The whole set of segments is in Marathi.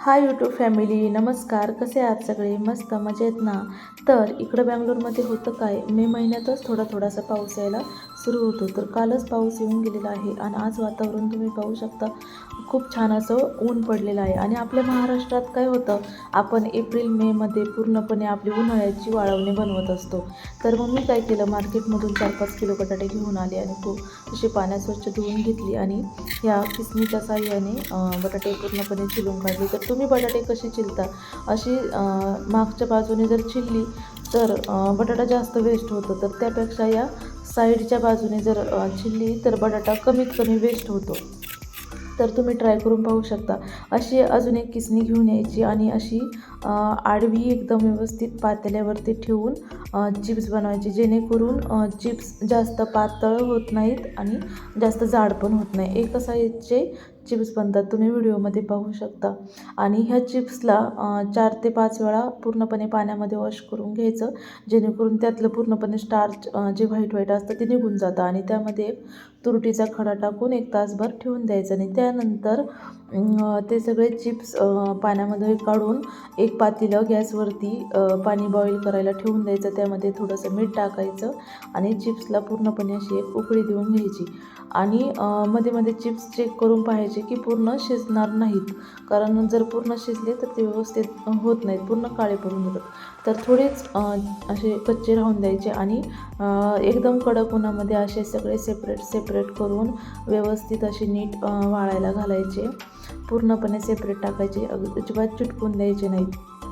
हाय यूट्यूब फॅमिली नमस्कार. कसे आहात सगळे? मस्त मजेत ना? तर इकडं बँगलोरमध्ये होतं काय? मे महिन्यातच थोडा थोडासा पाऊस यायला सुरू होतो. तर कालच पाऊस येऊन गेलेला आहे आणि आज वातावरण तुम्ही पाहू शकता खूप छान असं ऊन पडलेलं आहे. आणि आपल्या महाराष्ट्रात काय होतं आपण एप्रिल मेमध्ये पूर्णपणे आपली उन्हाळ्याची वाळवणी बनवत असतो. तर मग मी काय केलं मार्केटमधून चार पाच किलो बटाटे घेऊन आले आणि खूप अशी पाण्यात स्वच्छ धुवून घेतली आणि ह्या किसणीच्या साह्याने बटाटे पूर्णपणे चिलून काढले. तर तुम्ही बटाटे कसे चिलता? अशी मागच्या बाजूने जर चिरली तर बटाटा जास्त वेस्ट होतो तर त्यापेक्षा या साईडच्या बाजूने जर अं, तर बटाटा कमीत कमी वेस्ट होतो. तर तुम्ही ट्राय करून पाहू शकता. अशी अजून एक किसणी घेऊन यायची आणि अशी आडवी एकदम व्यवस्थित पातेल्यावरती ठेवून चिप्स बनवायची जेणेकरून चिप्स जास्त पातळ होत नाहीत आणि जास्त जाड पण होत नाही. एका साईजचे चिप्स बनतात तुम्ही व्हिडिओमध्ये पाहू शकता. आणि ह्या चिप्सला चार ते पाच वेळा पूर्णपणे पाण्यामध्ये वॉश करून घ्यायचं. जेणेकरून त्यातलं पूर्णपणे स्टार्च जे व्हाईट व्हाईट असतं ते निघून जातं आणि त्यामध्ये तुरटीचा खडा टाकून एक तासभर ठेवून द्यायचं. आणि त्यानंतर ते सगळे चिप्स पाण्यामध्ये काढून एक पातीलं गॅसवरती पाणी बॉईल करायला ठेवून द्यायचं. त्यामध्ये थोडंसं मीठ टाकायचं आणि चिप्सला पूर्णपणे अशी एक उकळी देऊन घ्यायची. आणि मध्ये मध्ये चिप्स चेक करून पाहायचे की पूर्ण शिजणार नाहीत. कारण जर पूर्ण शिजले तर ते व्यवस्थित होत नाहीत. पूर्ण काळे पडून जातात. तर थोडेच असे कच्चे राहून द्यायचे आणि एकदम कडक उन्हामध्ये असे सगळे सेपरेट सेपरेट करून व्यवस्थित असे नीट वाळायला घालायचे. पूर्णपणे सेपरेट टाकायचे. अजिबात चिटकून द्यायचे नाहीत.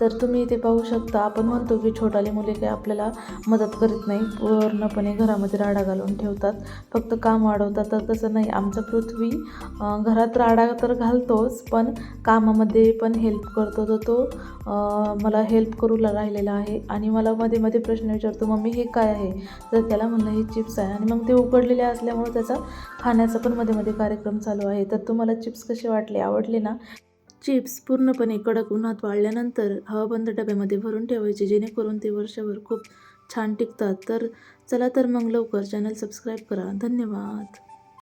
तर तुम्ही इथे पाहू शकता. आपण म्हणतो की छोटाले मुले काही आपल्याला मदत करीत नाही. पूर्णपणे घरामध्ये राडा घालून ठेवतात. फक्त काम वाढवतात. तर तसं नाही. आमचं पृथ्वी घरात राडा तर घालतोच पण कामामध्ये पण हेल्प करतो. तर तो मला हेल्प करू राहिलेला आहे. आणि मला मध्ये मध्ये प्रश्न विचारतो मम्मी हे काय आहे? तर त्याला म्हणलं हे चिप्स आहे. आणि मग ते उकडलेले असल्यामुळे त्याचा खाण्याचा पण मध्ये मध्ये कार्यक्रम चालू आहे. तर तुम्हाला चिप्स कसे वाटले? आवडले ना? चिप्स पूर्णपणे कडक उन्हात वाळल्यानंतर हवाबंद डब्यामध्ये भरून ठेवायचे जेणेकरून ते वर्षभर खूप छान टिकतात. तर चला तर मग लवकर चॅनल सबस्क्राईब करा. धन्यवाद.